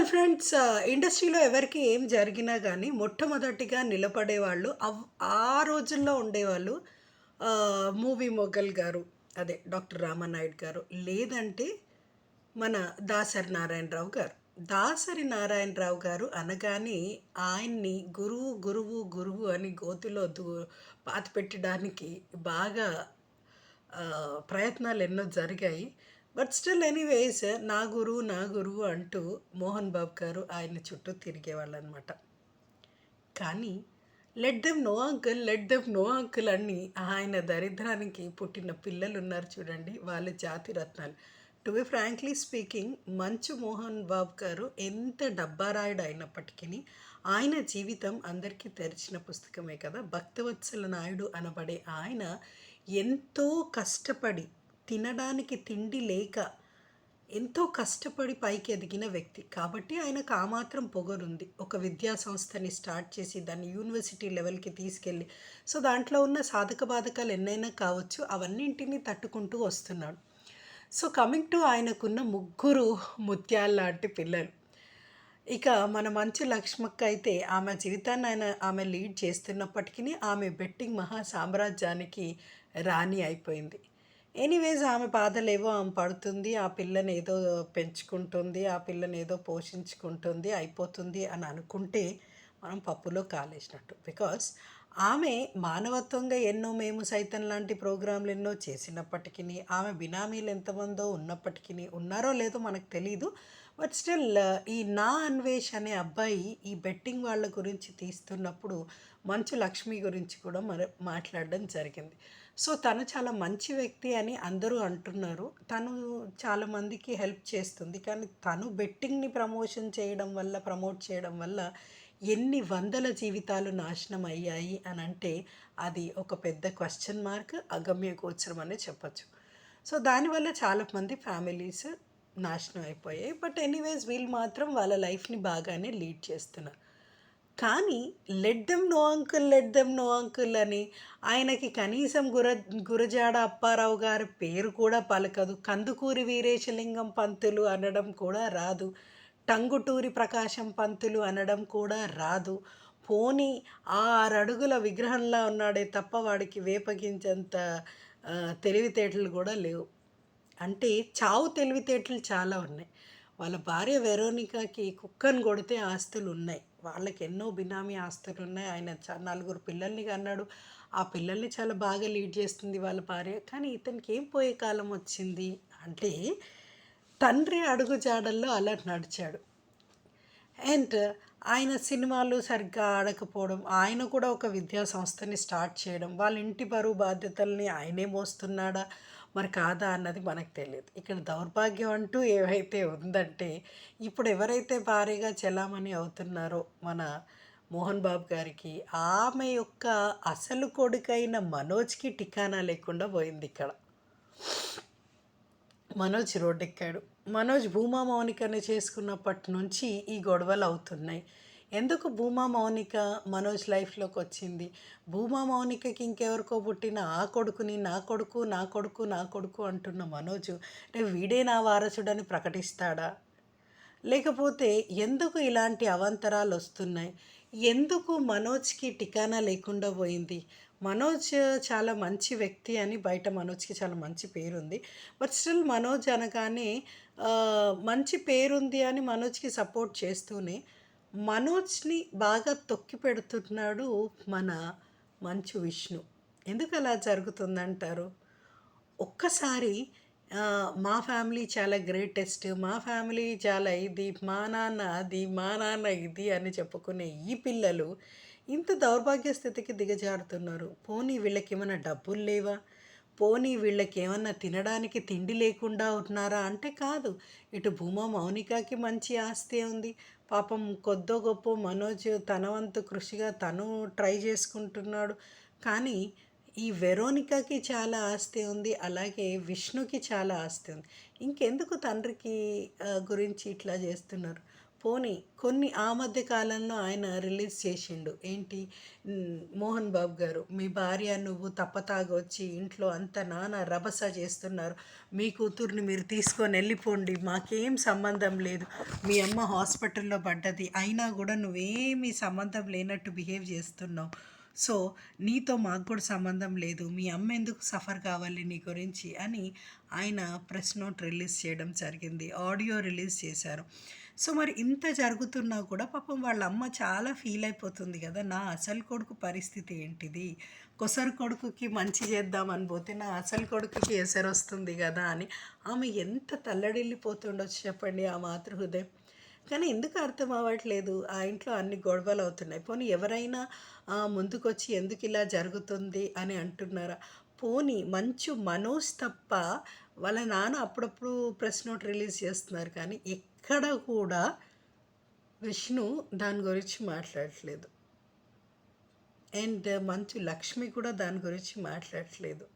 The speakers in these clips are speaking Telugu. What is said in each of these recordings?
వెల్ ఫ్రెండ్స్ ఇండస్ట్రీలో ఎవరికి ఏం జరిగినా కానీ మొట్టమొదటిగా నిలబడేవాళ్ళు అవ్ ఆ రోజుల్లో ఉండేవాళ్ళు మూవీ మొగల్ గారు అదే డాక్టర్ రామానాయుడు గారు లేదంటే మన దాసరి నారాయణరావు గారు. దాసరి నారాయణరావు గారు అనగానే ఆయన్ని గురువు గురువు గురువు అని గోతిలో దు పాత పెట్టడానికి బాగా ప్రయత్నాలు ఎన్నో జరిగాయి. బట్ స్టిల్ ఎనీవేస్ నా గురువు నా గురువు అంటూ మోహన్ బాబు గారు ఆయన చుట్టూ తిరిగేవాళ్ళు అనమాట కానీ let them know uncle let them know uncle అని ఆయన దరిద్రానికి పుట్టిన పిల్లలు ఉన్నారు చూడండి వాళ్ళ జాతి రత్నాలు. టు బి ఫ్రాంక్లీ స్పీకింగ్ మంచు మోహన్ బాబు గారు ఎంత డబ్బారాయుడు అయినప్పటికీ ఆయన జీవితం అందరికీ తెరిచిన పుస్తకమే కదా. భక్తవత్సల నాయుడు అనబడే ఆయన ఎంతో కష్టపడి తినడానికి తిండి లేక ఎంతో కష్టపడి పైకి ఎదిగిన వ్యక్తి. కాబట్టి ఆయనకు ఆ మాత్రం పొగరుంది. ఒక విద్యా సంస్థని స్టార్ట్ చేసి దాన్ని యూనివర్సిటీ లెవెల్కి తీసుకెళ్ళి సో దాంట్లో ఉన్న సాధక బాధకాలు ఎన్నైనా కావచ్చు అవన్నింటినీ తట్టుకుంటూ వస్తున్నాడు. సో కమింగ్ టు ఆయనకున్న ముగ్గురు ముత్యాల లాంటి పిల్లలు. ఇక మన మంచు లక్ష్మక్క అయితే ఆమె జీవితాన్ని ఆయన ఆమె లీడ్ చేస్తున్నప్పటికీ ఆమె బెట్టింగ్ మహా సామ్రాజ్యానికి రాణి అయిపోయింది. ఎనీవేస్ ఆమె బాధలేవో ఆమె పడుతుంది ఆ పిల్లని ఏదో పెంచుకుంటుంది ఆ పిల్లని ఏదో పోషించుకుంటుంది అయిపోతుంది అని అనుకుంటే మనం పప్పులో కాలేసినట్టు. బికాస్ ఆమె మానవత్వంగా ఎన్నో మేము సైతం లాంటి ప్రోగ్రాంలు ఎన్నో చేసినప్పటికీ ఆమె బినామీలు ఎంతమందో ఉన్నప్పటికీ ఉన్నారో లేదో మనకు తెలీదు. బట్ స్టిల్ ఈ నా అన్వేష్ అనే అబ్బాయి ఈ బెట్టింగ్ వాళ్ళ గురించి తీస్తున్నప్పుడు మంచు లక్ష్మి గురించి కూడా మరి మాట్లాడడం జరిగింది. సో తను చాలా మంచి వ్యక్తి అని అందరూ అంటున్నారు. తను చాలా మందికి హెల్ప్ చేస్తుంది. కానీ తను బెట్టింగ్ని ప్రమోషన్ చేయడం వల్ల ప్రమోట్ చేయడం వల్ల ఎన్ని వందల జీవితాలు నాశనం అయ్యాయి అని అంటే అది ఒక పెద్ద క్వశ్చన్ మార్క్ అగమ్య గోచరం అనే చెప్పచ్చు. సో దానివల్ల చాలామంది ఫ్యామిలీస్ నాశనం అయిపోయాయి. బట్ ఎనీవేస్ వీళ్ళు మాత్రం వాళ్ళ లైఫ్ని బాగానే లీడ్ చేస్తున్నారు. కానీ let them know uncle let them know uncle అని ఆయనకి కనీసం గుర గురజాడ అప్పారావు గారి పేరు కూడా పలకదు. కందుకూరి వీరేశలింగం పంతులు అనడం కూడా రాదు. టంగుటూరి ప్రకాశం పంతులు అనడం కూడా రాదు. పోనీ ఆరడుగుల విగ్రహంలా ఉన్నాడే తప్ప వాడికి వేపగించేంత తెలివితేటలు కూడా లేవు. అంటే చావు తెలివితేటలు చాలా ఉన్నాయి. వాళ్ళ భార్య వెరోనికాకి కుక్కను కొడితే ఆస్తులు ఉన్నాయి వాళ్ళకి ఎన్నో బినామీ ఆస్తులు ఉన్నాయి ఆయన చ- నలుగురు పిల్లల్ని కన్నాడు. ఆ పిల్లల్ని చాలా బాగా లీడ్ చేస్తుంది వాళ్ళ భార్య. కానీ ఇతనికి ఏం పోయే కాలం వచ్చింది అంటే తండ్రి అడుగు జాడల్లో అలా నడిచాడు. అండ్ ఆయన సినిమాలు సరిగ్గా ఆడకపోవడం ఆయన కూడా ఒక విద్యా సంస్థని స్టార్ట్ చేయడం వాళ్ళ ఇంటి బరువు బాధ్యతల్ని ఆయనే మోస్తున్నాడా? మరి కాదా అన్నది మనకు తెలియదు. ఇక్కడ దౌర్భాగ్యం అంటూ ఏవైతే ఉందంటే ఇప్పుడు ఎవరైతే భారీగా చెలామణి అవుతున్నారో మన మోహన్ బాబు గారికి ఆమె యొక్క అసలు కొడుకైన మనోజ్కి టికానా లేకుండా పోయింది ఇక్కడ. మనోజ్ రోడ్డెక్కాడు. మనోజ్ భూమా మౌనికని చేసుకున్నప్పటి నుంచి ఈ గొడవలు అవుతున్నాయి. ఎందుకు భూమా మౌనిక మనోజ్ లైఫ్లోకి వచ్చింది? భూమా మౌనికకి ఇంకెవరికో పుట్టిన ఆ కొడుకుని నా కొడుకు నా కొడుకు నా కొడుకు అంటున్న మనోజు రేపు వీడే నా వారసుడని ప్రకటిస్తాడా? లేకపోతే ఎందుకు ఇలాంటి అవాంతరాలు వస్తున్నాయి? ఎందుకు మనోజ్కి టికానా లేకుండా పోయింది? మనోజ్ చాలా మంచి వ్యక్తి అని బయట మనోజ్కి చాలా మంచి పేరుంది. బట్ స్టిల్ మనోజ్ అనగానే మంచి పేరుంది అని మనోజ్కి సపోర్ట్ చేస్తూనే మనోజ్ని బాగా తొక్కి పెడుతున్నాడు మన మంచు విష్ణు. ఎందుకు అలా జరుగుతుందంటారు? ఒక్కసారి మా ఫ్యామిలీ చాలా గ్రేటెస్ట్ మా ఫ్యామిలీ చాలా ఇది మా నాన్న అది మా నాన్న ఇది అని చెప్పుకునే ఈ పిల్లలు ఇంత దౌర్భాగ్య స్థితికి దిగజారుతున్నారు. పోనీ వీళ్ళకి ఏమైనా డబ్బులు లేవా? పోనీ వీళ్ళకి ఏమన్నా తినడానికి తిండి లేకుండా ఉన్నారా? అంటే కాదు ఇటు భూమా మౌనికాకి మంచి ఆస్తి ఉంది పాపం కొద్దో గొప్ప మనోజ్ తన వంతు కృషిగా తను ట్రై చేసుకుంటున్నాడు. కానీ ఈ వెరోనికాకి చాలా ఆస్తి ఉంది అలాగే విష్ణుకి చాలా ఆస్తి ఉంది. ఇంకెందుకు తండ్రికి గురించి ఇట్లా చేస్తున్నారు? పోనీ కొన్ని ఆ మధ్య కాలంలో ఆయన రిలీజ్ చేసిండు. ఏంటి? మోహన్ బాబు గారు మీ భార్య నువ్వు తప్పతాగొచ్చి ఇంట్లో అంత నాన్న రభస చేస్తున్నారు. మీ కూతుర్ని మీరు తీసుకొని వెళ్ళిపోండి. మాకేం సంబంధం లేదు. మీ అమ్మ హాస్పిటల్లో పడ్డది. అయినా కూడా నువ్వేమీ సంబంధం లేనట్టు బిహేవ్ చేస్తున్నావు. సో నీతో మాకు కూడా సంబంధం లేదు. మీ అమ్మ ఎందుకు సఫర్ కావాలి నీ గురించి అని ఆయన ప్రెస్ నోట్ రిలీజ్ చేయడం జరిగింది. ఆడియో రిలీజ్ చేశారు. సో మరి ఇంత జరుగుతున్నా కూడా పాపం వాళ్ళ అమ్మ చాలా ఫీల్ అయిపోతుంది కదా నా అసలు కొడుకు పరిస్థితి ఏంటిది? కొసరు కొడుకుకి మంచి చేద్దామని పోతే నా అసలు కొడుకుకి ఎసరు వస్తుంది కదా అని ఆమె ఎంత తల్లడిల్లిపోతుండొచ్చు చెప్పండి ఆ మాతృహృదయం. కానీ ఎందుకు అర్థం అవ్వట్లేదు? ఆ ఇంట్లో అన్ని గొడవలు అవుతున్నాయి. పోనీ ఎవరైనా ముందుకొచ్చి ఎందుకు ఇలా జరుగుతుంది అని అంటున్నారా? పోనీ మంచు మనోజ్ తప్ప వాళ్ళ నాన్న అప్పుడప్పుడు ప్రెస్ నోట్ రిలీజ్ చేస్తున్నారు కానీ ఎక్కడ కూడా విష్ణు దాని గురించి మాట్లాడట్లేదు. అండ్ మంచు లక్ష్మి కూడా దాని గురించి మాట్లాడట్లేదు.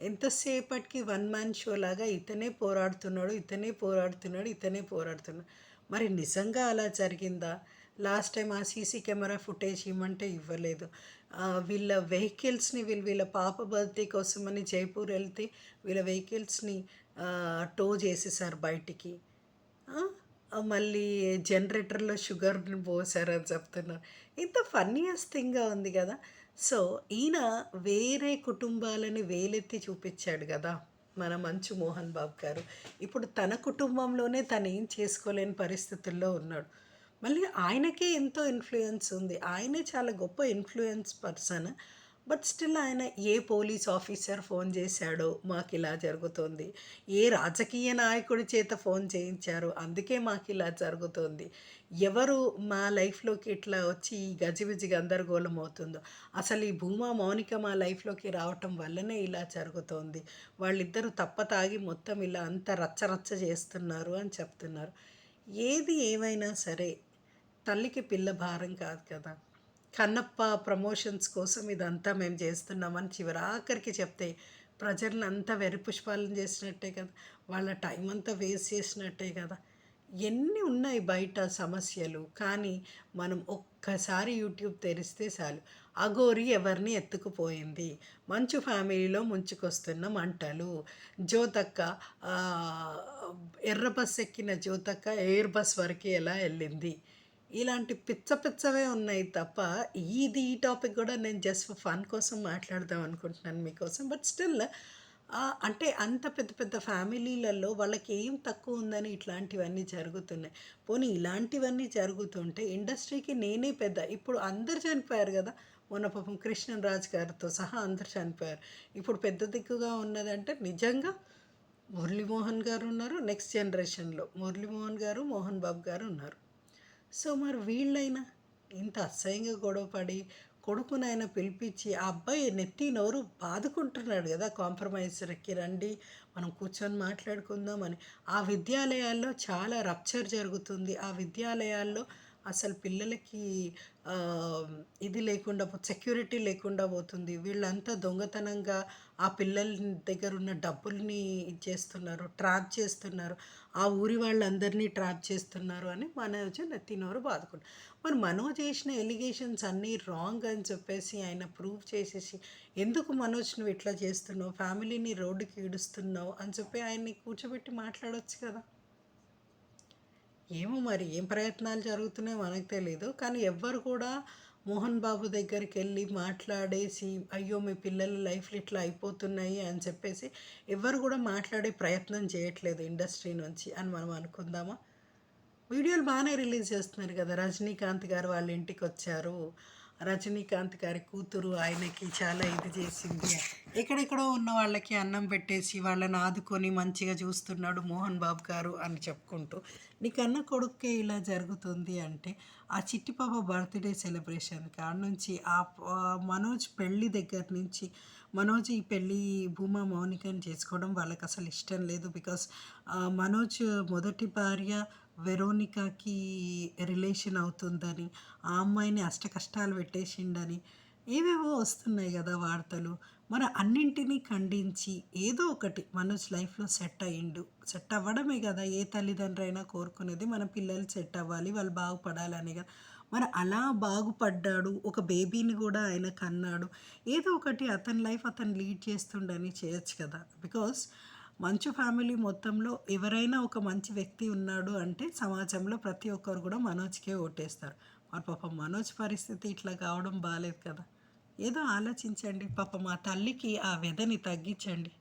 ఎంతసేపటికి వన్ మ్యాన్ షో లాగా ఇతనే పోరాడుతున్నాడు ఇతనే పోరాడుతున్నాడు ఇతనే పోరాడుతున్నాడు. మరి నిజంగా అలా జరిగిందా? లాస్ట్ టైం ఆ సీసీ కెమెరా ఫుటేజ్ ఇవ్వమంటే ఇవ్వలేదు. వీళ్ళ వెహికల్స్ని వీళ్ళు వీళ్ళ పాప బర్త్డే కోసమని జైపూర్ వెళ్తే వీళ్ళ వెహికల్స్ని టో చేసేసారు బయటికి. మళ్ళీ జనరేటర్లో షుగర్ని పోసారని చెప్తున్నారు. ఇంత ఫన్నీయెస్ట్ థింగ్గా ఉంది కదా. సో ఈయన వేరే కుటుంబాలని వేలెత్తి చూపించాడు కదా మన మంచు మోహన్ బాబు గారు. ఇప్పుడు తన కుటుంబంలోనే తను ఏం చేసుకోలేని పరిస్థితుల్లో ఉన్నాడు. మళ్ళీ ఆయనకే ఎంతో ఇన్ఫ్లుయెన్స్ ఉంది. ఆయనే చాలా గొప్ప ఇన్ఫ్లుయెన్స్ పర్సన్. బట్ స్టిల్ ఆయన ఏ పోలీస్ ఆఫీసర్ ఫోన్ చేశాడో మాకు ఇలా జరుగుతుంది. ఏ రాజకీయ నాయకుడి చేత ఫోన్ చేయించారు అందుకే మాకు ఇలా జరుగుతుంది. ఎవరు మా లైఫ్లోకి ఇట్లా వచ్చి ఈ గజిబిజి గందరగోళం అవుతుందో అసలు ఈ భూమా మౌనిక మా లైఫ్లోకి రావటం వల్లనే ఇలా జరుగుతోంది. వాళ్ళిద్దరూ తప్ప తాగి మొత్తం ఇలా అంత రచ్చరచ్చ చేస్తున్నారు అని చెప్తున్నారు. ఏది ఏమైనా సరే తల్లికి పిల్ల భారం కాదు కదా. కన్నప్ప ప్రమోషన్స్ కోసం ఇదంతా మేము చేస్తున్నామని చివరాఖరికి చెప్తే ప్రజలను అంతా వెర్రి చేసినట్టే కదా. వాళ్ళ టైం అంతా వేస్ట్ చేసినట్టే కదా. ఎన్ని ఉన్నాయి బయట సమస్యలు? కానీ మనం ఒక్కసారి యూట్యూబ్ తెరిస్తే చాలు. అగోరి ఎవరిని ఎత్తుకుపోయింది? మంచు ఫ్యామిలీలో ముంచుకొస్తున్న మంటలు. జ్యోతక్క ఎర్ర బస్ ఎక్కిన జ్యోతక్క ఎయిర్ బస్ వరకు ఎలా వెళ్ళింది? ఇలాంటి పిచ్చ పిచ్చవే ఉన్నాయి తప్ప ఇది ఈ టాపిక్ కూడా నేను జస్ట్ ఫన్ కోసం మాట్లాడదాం అనుకుంటున్నాను మీకోసం. బట్ స్టిల్ అంటే అంత పెద్ద పెద్ద ఫ్యామిలీలలో వాళ్ళకి ఏం తక్కువ ఉందని ఇట్లాంటివన్నీ జరుగుతున్నాయి. పోనీ ఇలాంటివన్నీ జరుగుతుంటే ఇండస్ట్రీకి నేనే పెద్ద. ఇప్పుడు అందరు చనిపోయారు కదా. మొన్న పాపం కృష్ణన్ రాజ్ గారితో సహా అందరు చనిపోయారు. ఇప్పుడు పెద్ద దిక్కుగా ఉన్నదంటే నిజంగా మురళీమోహన్ గారు ఉన్నారు నెక్స్ట్ జనరేషన్లో మురళీమోహన్ గారు మోహన్ బాబు గారు ఉన్నారు. సో మరి వీళ్ళైనా ఇంత అసహ్యంగా గొడవపడి కొడుకునైనా పిలిపించి ఆ అబ్బాయి నెత్తి నోరు బాదుకుంటున్నాడు కదా కాంప్రమైజ్కి రండి మనం కూర్చొని మాట్లాడుకుందామని. ఆ విద్యాలయాల్లో చాలా రప్చర్ జరుగుతుంది. ఆ విద్యాలయాల్లో అసలు పిల్లలకి ఇది లేకుండా సెక్యూరిటీ లేకుండా పోతుంది. వీళ్ళంతా దొంగతనంగా ఆ పిల్లల దగ్గర ఉన్న డబ్బుల్ని ఇచ్చేస్తున్నారు ట్రాప్ చేస్తున్నారు. ఆ ఊరి వాళ్ళందరినీ ట్రాప్ చేస్తున్నారు అని మనోజ్ నెత్తినోరు బాదుకున్నారు మరి మనోజ్ చేసిన ఎలిగేషన్స్ అన్నీ రాంగ్ అని చెప్పేసి ఆయన ప్రూవ్ చేసేసి ఎందుకు మనోజ్ నువ్వు ఇట్లా చేస్తున్నావు? ఫ్యామిలీని రోడ్డుకి ఈడుస్తున్నావు? అని చెప్పి ఆయన్ని కూర్చోబెట్టి మాట్లాడవచ్చు కదా. ఏమో మరి ఏం ప్రయత్నాలు జరుగుతున్నాయో మనకు తెలియదు కానీ ఎవ్వరు కూడా మోహన్ బాబు దగ్గరికి వెళ్ళి మాట్లాడేసి అయ్యో మీ పిల్లల లైఫ్లు ఇట్లా అయిపోతున్నాయి అని చెప్పేసి ఎవ్వరు కూడా మాట్లాడే ప్రయత్నం చేయట్లేదు ఇండస్ట్రీ నుంచి అని మనం అనుకుందామా? వీడియోలు బాగానే రిలీజ్ చేస్తున్నారు కదా. రజనీకాంత్ గారు వాళ్ళ ఇంటికి వచ్చారు. రజనీకాంత్ గారి కూతురు ఆయనకి చాలా ఇది చేసింది. ఎక్కడెక్కడో ఉన్న వాళ్ళకి అన్నం పెట్టేసి వాళ్ళని ఆదుకొని మంచిగా చూస్తున్నాడు మోహన్ బాబు గారు అని చెప్పుకుంటూ. నీకన్నా కొడుక్కే ఇలా జరుగుతుంది అంటే ఆ చిట్టిపాప బర్త్డే సెలబ్రేషన్ కాడ నుంచి ఆ మనోజ్ పెళ్ళి దగ్గర నుంచి మనోజ్ ఈ పెళ్ళి భూమా మౌనికని చేసుకోవడం వాళ్ళకి అసలు ఇష్టం లేదు. బికాస్ మనోజ్ మొదటి భార్య వెరోనికాకి రిలేషన్ అవుతుందని ఆ అమ్మాయిని అష్ట కష్టాలు పెట్టేసిండని ఏవేవో వస్తున్నాయి కదా వార్తలు. మన అన్నింటినీ ఖండించి ఏదో ఒకటి మనోజ్ లైఫ్లో సెట్ అయ్యిండు. సెట్ అవ్వడమే కదా ఏ తల్లిదండ్రు అయినా కోరుకునేది మన పిల్లలు సెట్ అవ్వాలి వాళ్ళు బాగుపడాలని కదా. మరి అలా బాగుపడ్డాడు ఒక బేబీని కూడా ఆయన కన్నాడు. ఏదో ఒకటి అతని లైఫ్ అతను లీడ్ చేస్తుండని చేయొచ్చు కదా. బికాస్ మంచు ఫ్యామిలీ మొత్తంలో ఎవరైనా ఒక మంచి వ్యక్తి ఉన్నాడు అంటే సమాజంలో ప్రతి ఒక్కరు కూడా మనోజ్కే ఓటేస్తారు. మరి పాపం మనోజ్ పరిస్థితి ఇట్లా కావడం బాగాలేదు కదా. ఏదో ఆలోచించండి. పాప మా తల్లికి ఆ వ్యధని తగ్గించండి.